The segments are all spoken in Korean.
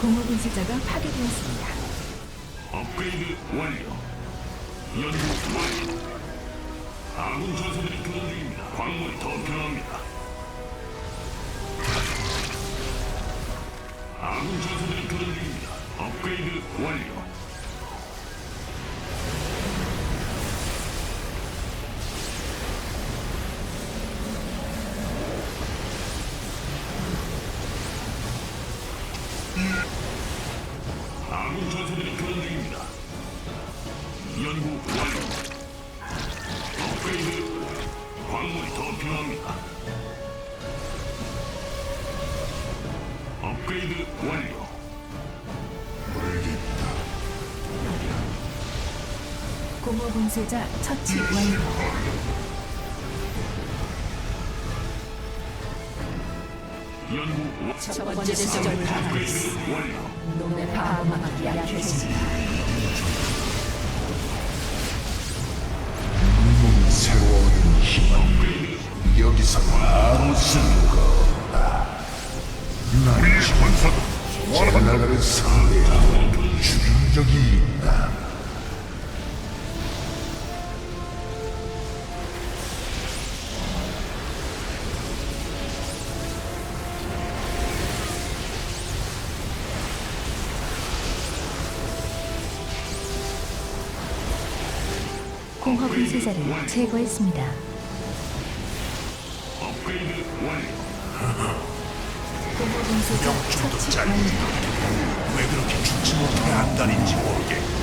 공허 분쇄자가 파괴되었습니다. 업그레이드 완료. 연구 완료. 아군 전사들이 교전 중입니다. 광물이 더 필요합니다. 아군 전사들이 교전 중입니다. 업그레이드 완료. 아군 전사들이 교전 중입니다. 연구 완료. 업그레이드 광물이 더 필요합니다. 업그레이드 완료. 공허 분쇄자 처치 완료. 연구. 첫 번째 향하였어. 업그레이드 완료. 놈의 방어막이 약해진다. 새로운 힘은 여기서 아무 쓸모가 없다. 난 지금 제 나라를 상대하고 죽인 적이 있다. 공허 분쇄자를 제거했습니다. 업그레이드 완료. 공허 분쇄자 처치 완료. 왜 그렇게 죽지 못하게 한다는지 모르게.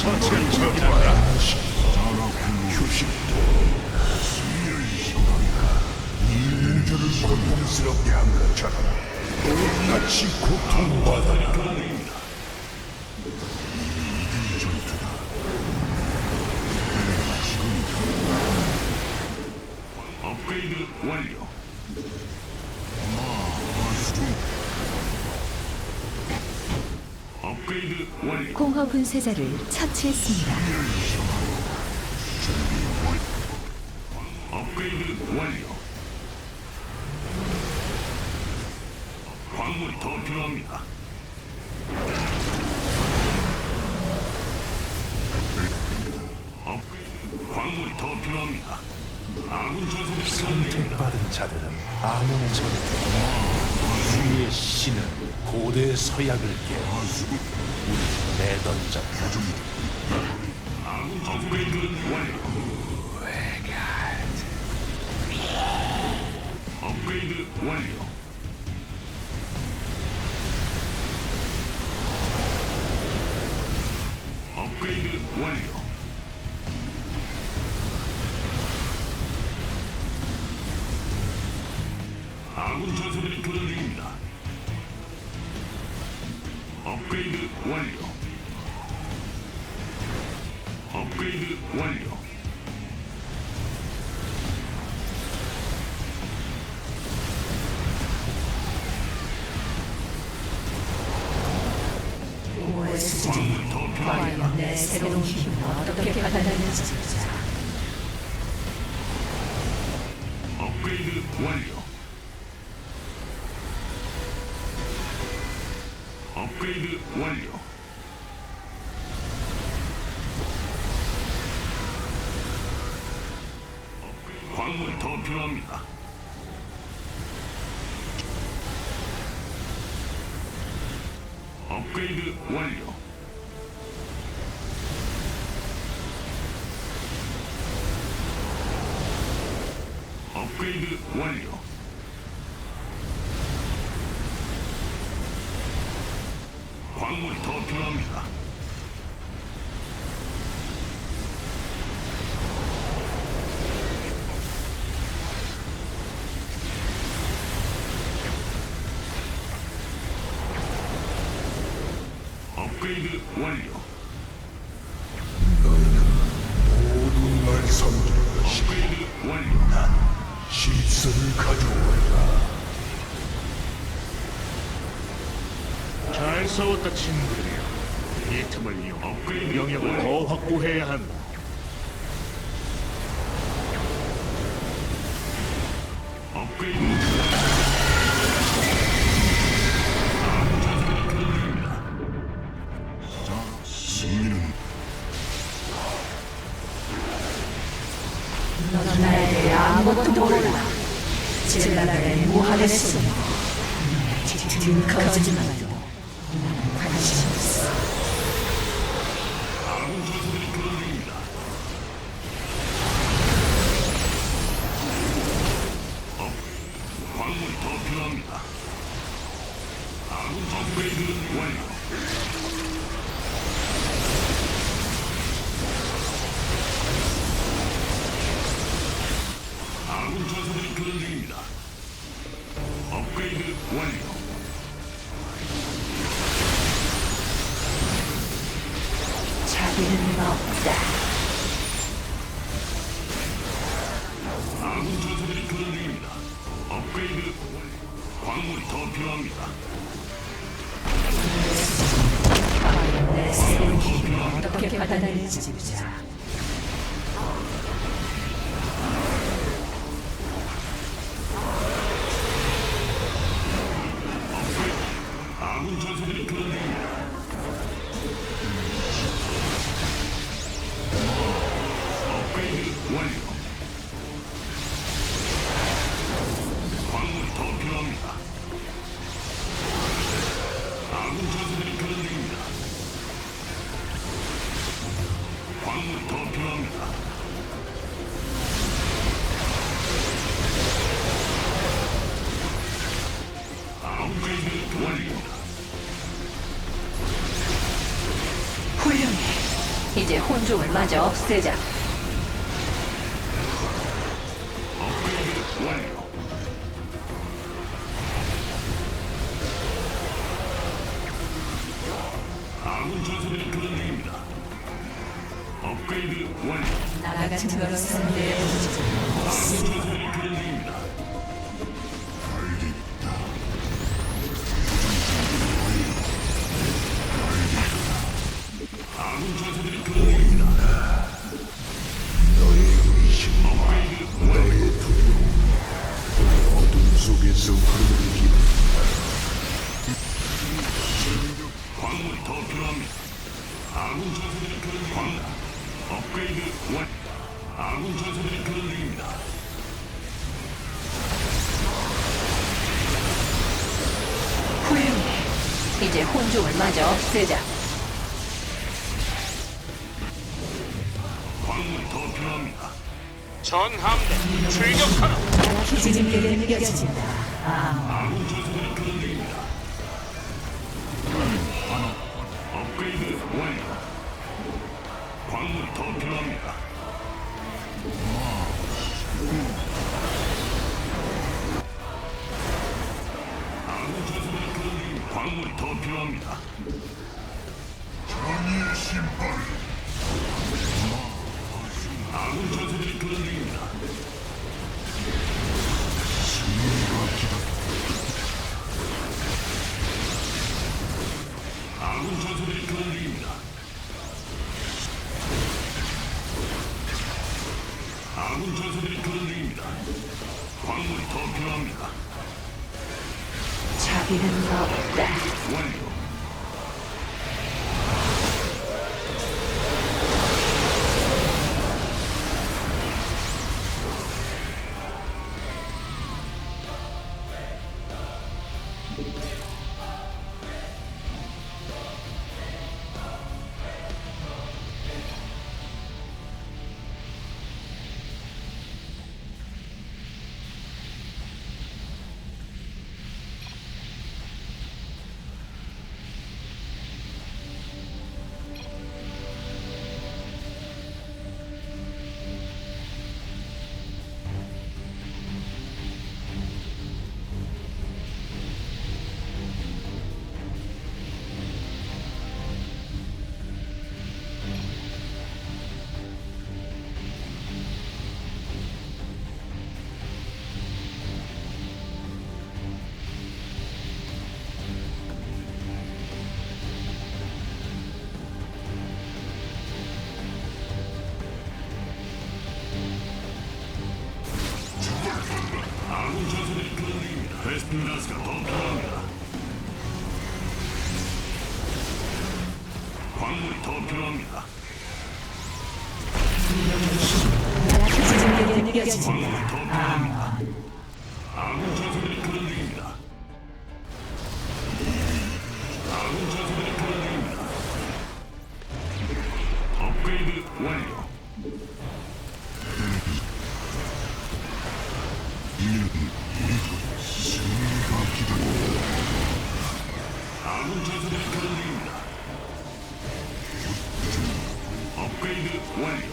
처치를 저기라. 휴식도 있는 줄을 고통스럽게 한 것처럼 똑같이 고통받아라. 업그레이드 완료. 업그레이드 완료. 공허 분쇄자를 처치했습니다. 업그레이드 완료. 광물이 더 필요합니다. 광물이 더 필요합니다. 아군 전사들이 상대입니다. 받은 자들은 암용의 전투 우리의 신은 고대 서약을 깨 우리 내던졌다 업그레이드 완료. 과연 내 새로운 힘을 어떻게 보자. 업그레이드 완료. 업그레이드 완료. 광물이 더 필요합니다. 업그레이드 완료. 업그레이드 완료. 광물이 더 필요합니다. 업그레이드 완료. 실선을 가져오라. 잘 싸웠다 친구들이여. 이 틈을 이용 업그레이드 영역을 더 확보해야 한다. 무한의 숨. 든 거짓말도 관심 없어. 광물이 더 필요합니다. 아군 업그레이드 완료. 어떻게 받아들일지 보자. 아군 전사들이. 업그레이드 완료. 광물이 더 필요합니다. 아군 전사들이 광물이 더 필요합니다. 업그레이드 완료. 훌륭해. 이제 혼종을 마저 없애자. 아군 전사들이 교전 중입니다. 업그레이드 완료. 나 같은. 아군 전사들이 교전 중입니다. 아군 전사들이 교전 중입니다. 너의 의심과 너의 두려움 어둠 속에서 흐르는 광물이 더 필요합니다. 아군 전사들이 중입니다. 업그레이드 완. 아군 전사들이 교전 중입니다. 훌륭해. 이제 혼종을 마저 없애자. 광물이 더 필요합니다. 전함대 출격하라. 기지님에게 느껴진다. 아군 전사들이 교전 중입니다. 업그레이드 완 아군 전사들이 교전 중입니다. 아군 전사들이 교전 중입니다. 광물이 더 필요합니다. 자비는 없다. 완료. 광물이 더 필요합니다. 지진력이 느껴진다. 광물이 더 필요합니다. 아군 전사 업그레이드 완료.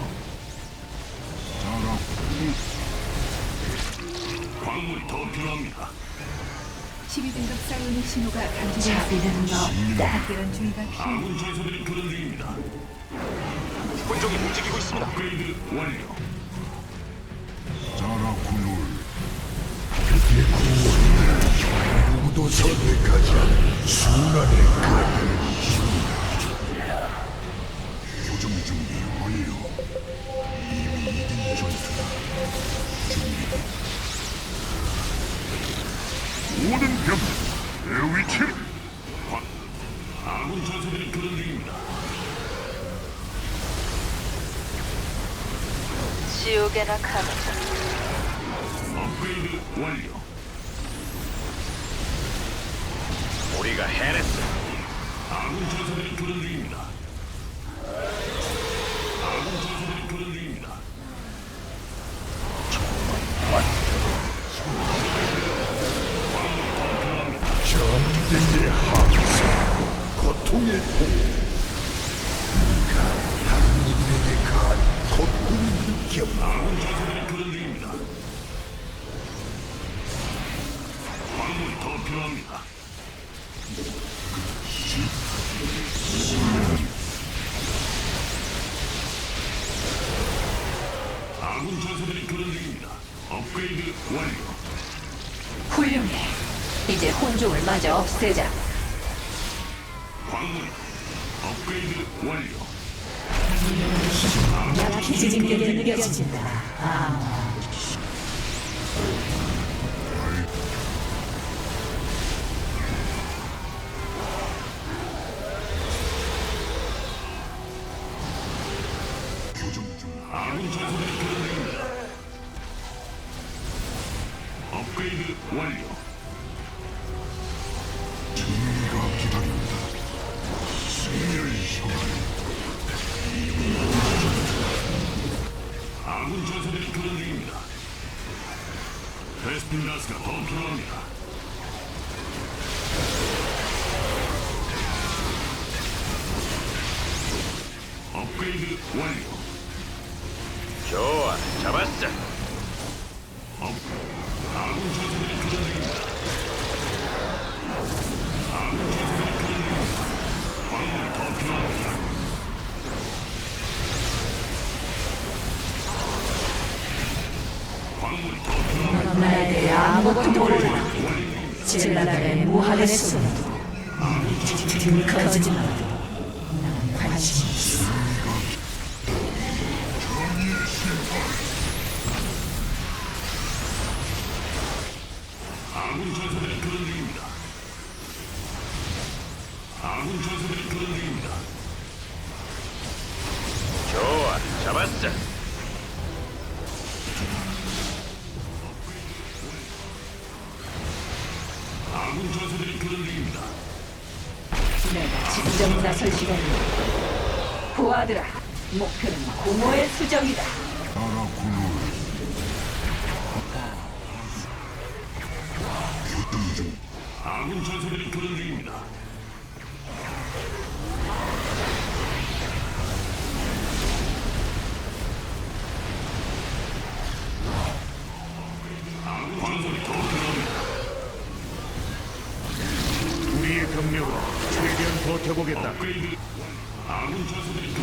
광물이 더 필요합니다. 12등급 사이오닉 신호가 감지되었습니다. 자비는 없다. 특별한 주의가 필요합니다. 아군 전사들이 그런 중입니다. 혼종이 움직이고 있습니다. 업그레이드 완료. 누구도 선택하지 않은 순환의 교 지옥 업그레이드 완료. 훌륭해. 이제 혼종을 마저 없애자. 광물 업그레이드 완료. 지진력이 느껴진다. 아, 아군 전사들 업그레이드 완료. 진리가 기다린다. 승리의 시간. 아군 전사들이 그런 중입니다. 베스핀 가스가 더 필요합니다. 업그레이드 완료. 좋아, 잡았어. 업. 필요합니다. 나에게 아무것도 모르라. 젤라단의 무한의 숨. 들커지마. 부하들아, 목표는 공허의 수정이다. 아군 전사들이 그런 중입니다. 아군 전사들이 더 필요합니다. 우리의 병력으로 최대한 버텨보겠다. 업그레이드. 아군 전사들이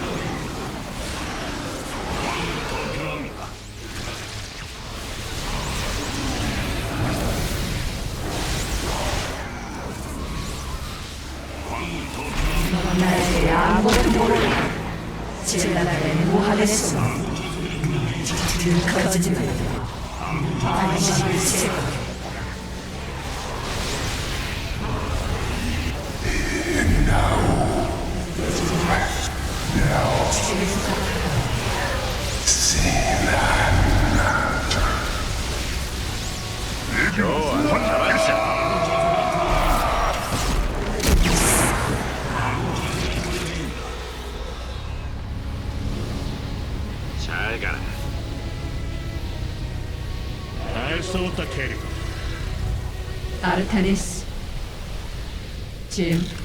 배송 거짓말 안심을 제거 Now, now, see that. 타네스 짐